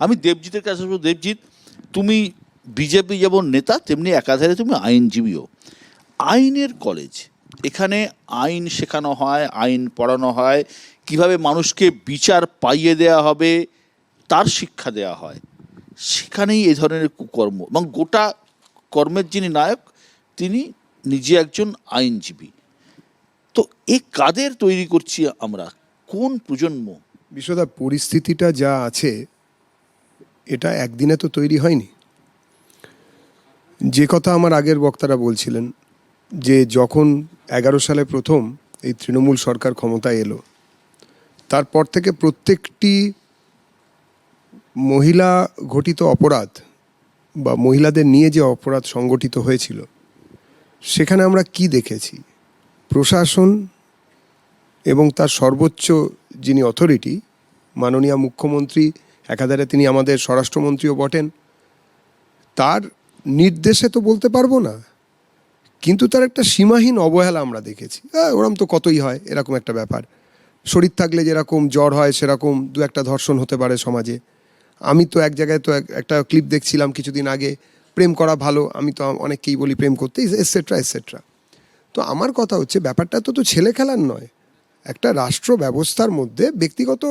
আমি দেবজিতের কাছে আসব দেবজিৎ, তুমি বিজেপি যেমন নেতা, তেমনি একাধারে তুমি আইনজীবীও। আইনের কলেজ এখানে আইন শেখানো হয়, আইন পড়ানো হয়, কীভাবে মানুষকে বিচার পাইয়ে দেওয়া হবে, তার শিক্ষা দেওয়া হয়। সেখানেই এ ধরনের কুকর্ম। এবং গোটা কর্মের যিনি নায়ক, তিনি নিজে একজন আইনজীবী। তো এ কাদের তৈরি করছি আমরা? কোন প্রজন্ম? বিশ্বদা পরিস্থিতিটা যা আছে এটা একদিনে তো তৈরি হয়নি। যে কথা আমার আগের বক্তারা বলছিলেন যে যখন এগারো সালে প্রথম এই তৃণমূল সরকার ক্ষমতায় এলো, তারপর থেকে প্রত্যেকটি মহিলা ঘটিত অপরাধ বা মহিলাদের নিয়ে যে অপরাধ সংগঠিত হয়েছিল, সেখানে আমরা কি দেখেছি? প্রশাসন এবং তার সর্বোচ্চ যিনি অথরিটি মাননীয় মুখ্যমন্ত্রী একাধারে তিনি আমাদের স্বরাষ্ট্রমন্ত্রীও বটেন। তার নির্দেশে তো বলতে পারব না, কিন্তু তার একটা সীমাহীন অবহেলা আমরা দেখেছি। হ্যাঁ ওরম তো কতই হয়, এরকম একটা ব্যাপার। শরীর থাকলে যেরকম জ্বর হয়, সেরকম দু একটা ধর্ষণ হতে পারে সমাজে। আমি তো এক জায়গায় তো এক- একটা ক্লিপ দেখছিলাম কিছুদিন আগে, প্রেম করা ভালো, আমি তো অনেককেই বলি প্রেম করতে এসেট্রা এসেট্রা তো আমার কথা হচ্ছে, ব্যাপারটা তো তো ছেলে খেলার নয়, একটা রাষ্ট্র ব্যবস্থার মধ্যে ব্যক্তিগত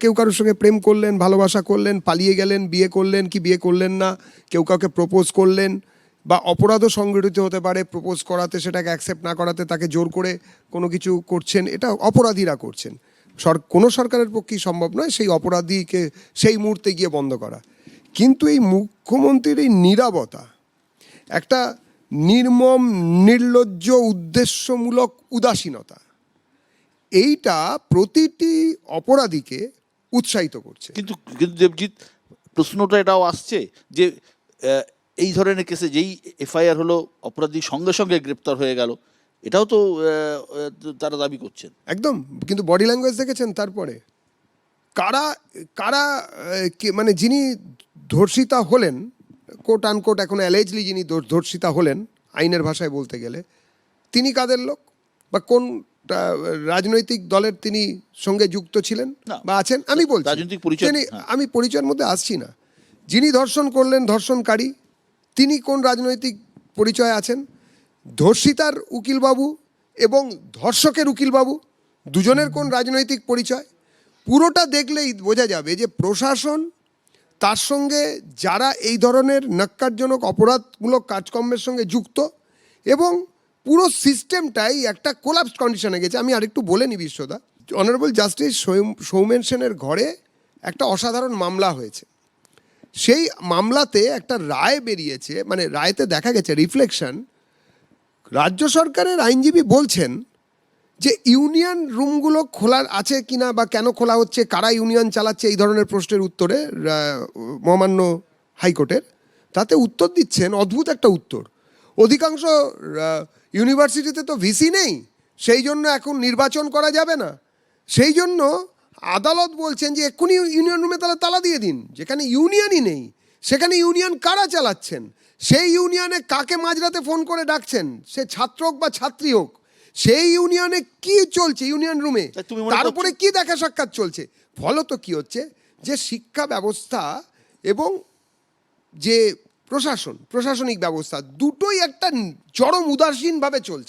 কেউ কারোর সঙ্গে প্রেম করলেন, ভালোবাসা করলেন, পালিয়ে গেলেন, বিয়ে করলেন কি বিয়ে করলেন না, কেউ কাউকে প্রপোজ করলেন বা অপরাধও সংগঠিত হতে পারে প্রপোজ করাতে, সেটাকে অ্যাকসেপ্ট না করাতে, তাকে জোর করে কোনো কিছু করছেন, এটা অপরাধীরা করছেন। সর কোনো সরকারের পক্ষেই সম্ভব নয় সেই অপরাধীকে সেই মুহূর্তে গিয়ে বন্ধ করা। কিন্তু এই মুখ্যমন্ত্রীর এই নীরবতা, একটা নির্মম, নির্লজ্জ, উদ্দেশ্যমূলক, উদাসীনতা এইটা প্রতিটি অপরাধীকে উৎসাহিত করছে। কিন্তু কিন্তু দেবজিৎ প্রশ্নটা এটাও আসছে যে এই ধরনের কেসে যেই এফআইআর হলো অপরাধী সঙ্গে সঙ্গে গ্রেপ্তার হয়ে গেল এটাও তো তারা দাবি করছেন। একদম কিন্তু বডি ল্যাঙ্গুয়েজ দেখেছেন তারপরে? কারা কারা মানে যিনি ধর্ষিতা হলেন কোট আনকোট এখন অ্যালেজলি যিনি ধর্ষিতা হলেন আইনের ভাষায় বলতে গেলে তিনি কাদের লোক? বা কোন রাজনৈতিক দলের তিনি সঙ্গে যুক্ত ছিলেন বা আছেন আমি বলছি। রাজনৈতিক পরিচয়- তিনি- হ্যাঁ। আমি পরিচয়ের মধ্যে আসছি না। যিনি ধর্ষণ করলেন ধর্ষণকারী তিনি কোন রাজনৈতিক পরিচয় আছেন? ধর্ষিতার উকিলবাবু এবং ধর্ষকের উকিলবাবু দুজনের কোন রাজনৈতিক পরিচয়? পুরোটা দেখলেই বোঝা যাবে যে প্রশাসন তার সঙ্গে যারা এই ধরনের নাক্কারজনক অপরাধমূলক কাজকর্মের সঙ্গে যুক্ত এবং পুরো সিস্টেমটাই একটা কোলাপস কন্ডিশনে গেছে। আমি আরেকটু বলে নি বিশ্বদা। অনারেবল জাস্টিস সৌমেন সেনের ঘরে একটা অসাধারণ মামলা হয়েছে। সেই মামলাতে একটা রায় বেরিয়েছে মানে রায়তে দেখা গেছে রিফ্লেকশন রাজ্য সরকারের আইনজীবী বলছেন যে ইউনিয়ন রুমগুলো খোলার আছে কিনা বা কেন খোলা হচ্ছে, কারা ইউনিয়ন চালাচ্ছে, এই ধরনের প্রশ্নের উত্তরে মহামান্য হাইকোর্টের। তাতে উত্তর দিচ্ছেন, অদ্ভুত একটা উত্তর। অধিকাংশ ইউনিভার্সিটিতে তো ভিসি নেই। সেই জন্য এখন নির্বাচন করা যাবে না। সেই জন্য আদালত বলছেন যে এক্ষুনি ইউনিয়ন রুমে তাহলে তালা দিয়ে দিন। যেখানে ইউনিয়নই নেই সেখানে ইউনিয়ন কারা চালাচ্ছেন? সেই ইউনিয়নে কাকে মাঝরাতে ফোন করে ডাকছেন? সে ছাত্র হোক বা ছাত্রী হোক। সেই ইউনিয়নে কি চলছে ইউনিয়ন রুমে? তার উপরে কি দেখা সাক্ষাৎ চলছে? ফলত কি হচ্ছে? যে শিক্ষা ব্যবস্থা এবং যে প্রশাসন প্রশাসনিক ব্যবস্থা দুটোই একটা চরম উদাসীনভাবে চলছে।